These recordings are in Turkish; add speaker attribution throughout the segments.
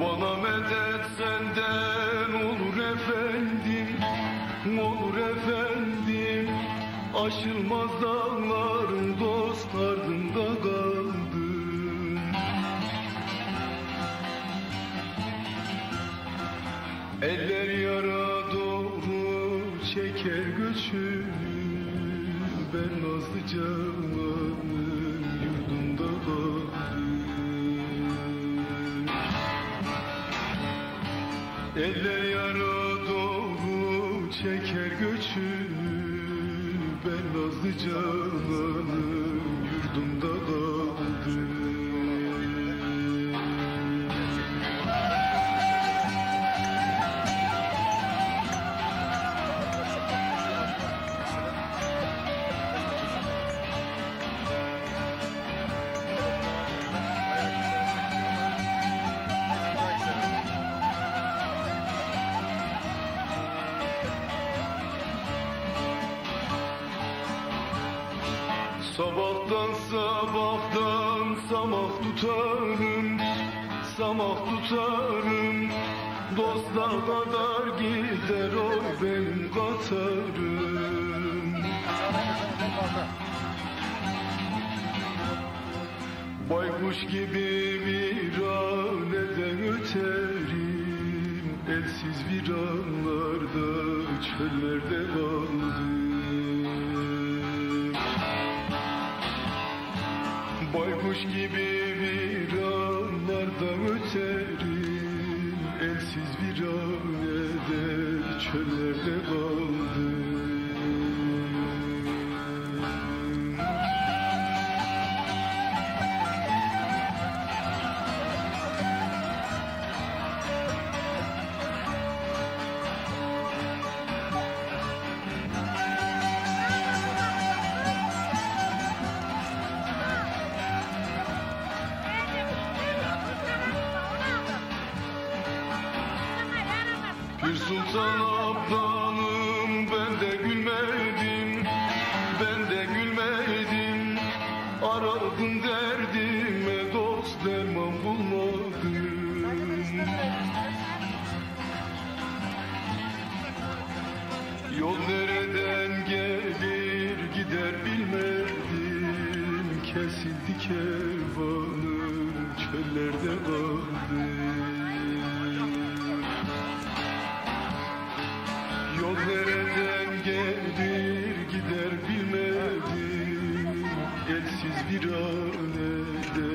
Speaker 1: Bana medet senden olur efendim Olur efendim. Aşılmaz dağların dost ardında kaldım. Eller yara doğru çeker göçünü Ben nazlı cananın yurdumda kaldım Eller yara doğru çeker göçünü Ben nazlı cananın yurdumda kaldım Sabahtan sabahtan samak tutarım Samak tutarım. Dosta kadar gider o benim katarım. Baykuş gibi bir aneden öterim. Elsiz viranlarda çöllerde kaldım Baykuş gibi bir anlarda öterim Elsiz bir anede çöllerde kaldım Bir sultan abdanım ben de gülmedim Ben de gülmedim. Aradım derdime dost derman bulmadım. Yol nereden gelir gider bilmedim. Kesildi kervanım çöllerde kaldım nereden gelir gider bilmedim Elsiz bir anede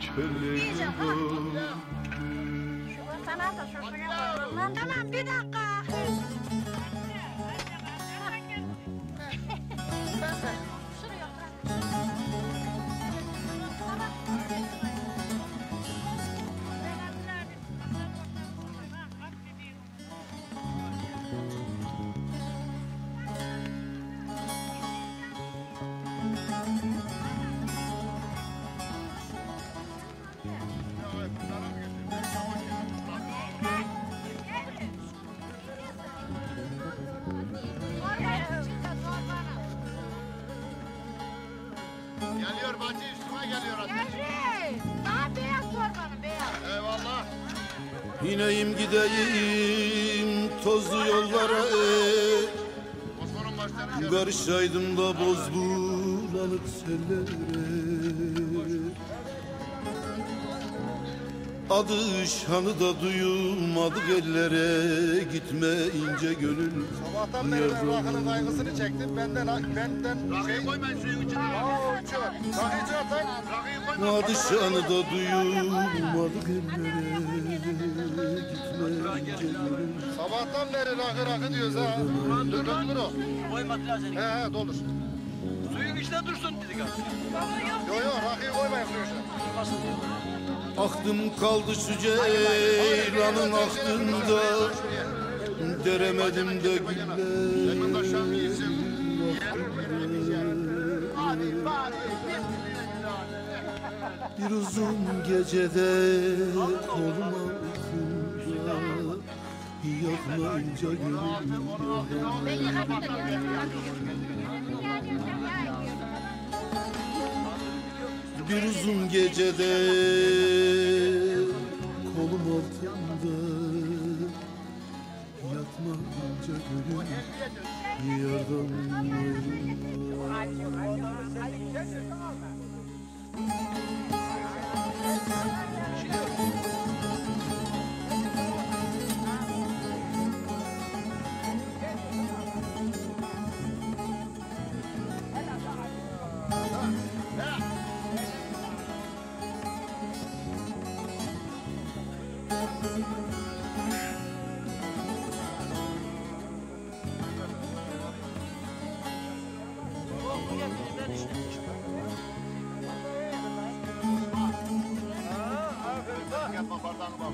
Speaker 1: çöllerde kaldım
Speaker 2: Sana da şaşırıyor. Tamam bir dakika.
Speaker 3: İneyim gideyim tozlu yollara. Karışaydım da boz bulanık sellere Adı şanı da duyulmadı ellere Gitme ince gönül
Speaker 4: Sabahtan beri ben rakının kaygısını çektim. Benden benden şey... Rakıyı koymayın suyun içine. Aa uçuyor. Rakıyı çıkartın. Rakıyı koymayın.
Speaker 3: Adı şanı da duyulmadı ellere Gitme ince gönül
Speaker 4: Sabahtan beri rakı rakı diyoruz ha. Dur dur dur o.
Speaker 5: Koymadılar seni.
Speaker 4: He he doldur.
Speaker 5: Suyun içinde dursun dedik abi.
Speaker 4: Yo yo rakıyı koymayın suyun içine.
Speaker 3: Aktım kaldı şu ceylanın aklında Deremedim de
Speaker 4: bir
Speaker 3: uzun gecede koluma ısınca Yakmayınca. Bir uzun gecede
Speaker 4: Yapma bardağını bak.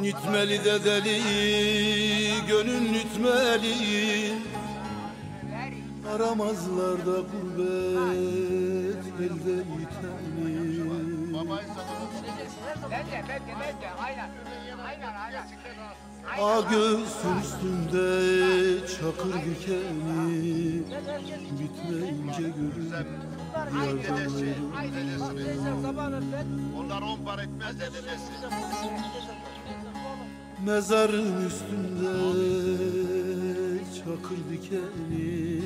Speaker 3: Nitmeli de deli, gönül nütmeli Aramazlar da gurbet elde iteni
Speaker 4: Babayı sana.
Speaker 6: Bence bence bence aynen. Aynen aynen.
Speaker 3: A göğsün üstünde çakır dikeni Bitmeyince gönül yardan ayrılmaz
Speaker 4: Onlar on para etmez de dedesi.
Speaker 3: Mezarın üstünde çakır dikeni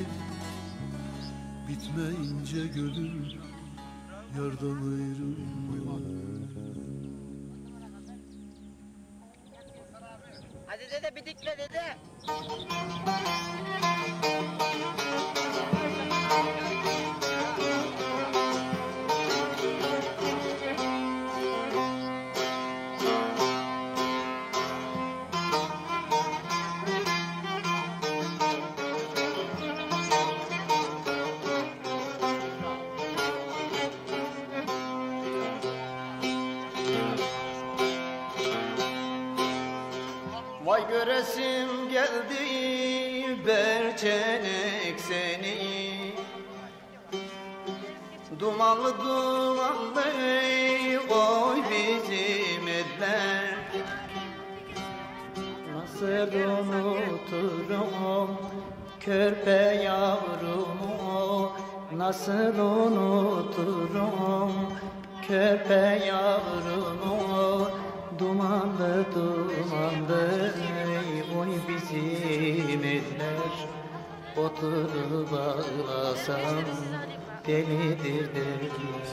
Speaker 3: Bitmeyince gönül yardan ayrılmaz
Speaker 6: Hadi dede bir dikle dede.
Speaker 7: Göresim geldi berçenek seni. Dumanlı dumanlı oy bizim eller Nasıl unuturum körpe yavrumu Nasıl unuturum körpe yavrumu Dumanlı dumanlı oy bizim eller. Oturup ağlasam delidir derler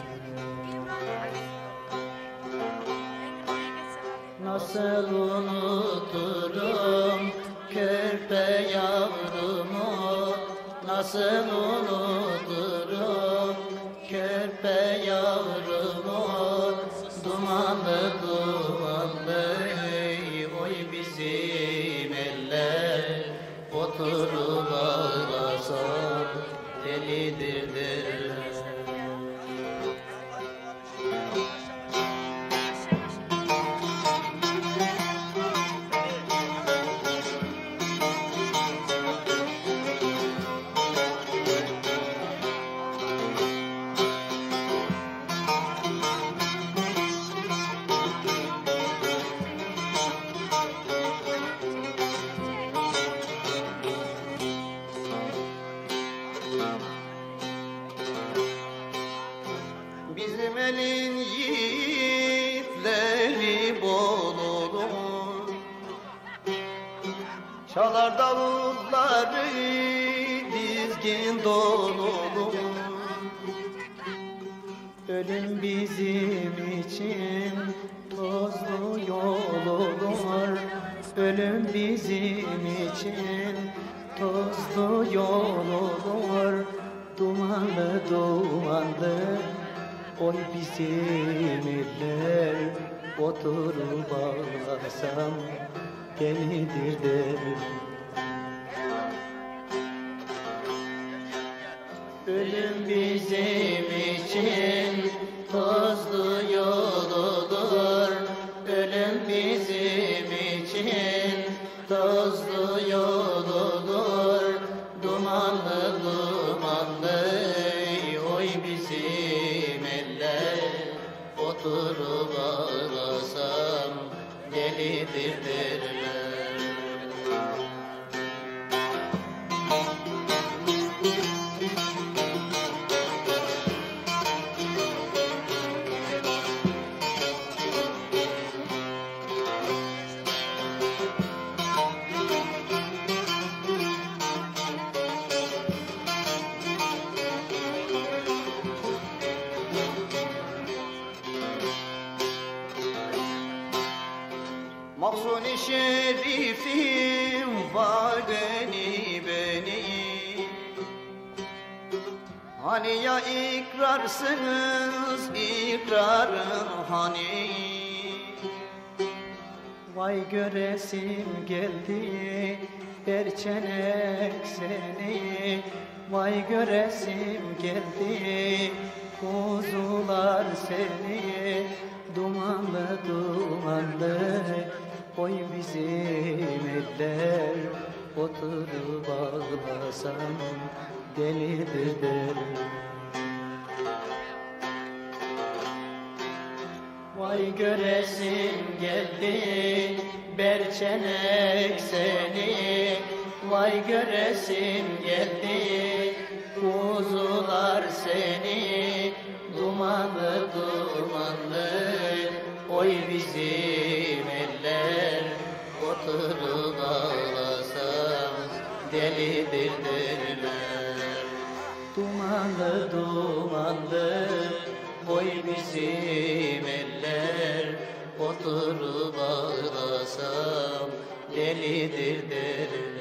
Speaker 7: Nasıl unuturum körpe yavrumu? Nasıl unuturum körpe yavrumu? Dumanlı dumanlı Bizim elin yiğitleri bol olur. Çalar davulları dizgin dolu Ölüm bizim için tozlu yol olur. Ölüm bizim için tozlu yol olur Dumanlı dumanlı. Oy bizim eller Oturup ağlasam Delidir derim. Ölüm bizim için tozlu yoludur ağlasam şerifim var beni beni. Hani ya ikrarsınız ikrarın hani? Vay göresim geldi Berçenek seni. Vay göresim geldi Kuzular seni. Dumanlı dumanlı Oy bizim eller Oturup ağlasam Delidir derim Vay göresim geldi Berçenek seni. Vay göresim geldi Kuzular seni. Dumanlı dumanlı Oy bizim Oturup ağlasam Delidir derler Dumanlı dumanlı Boy bizim eller. Oturup ağlasam Delidir derler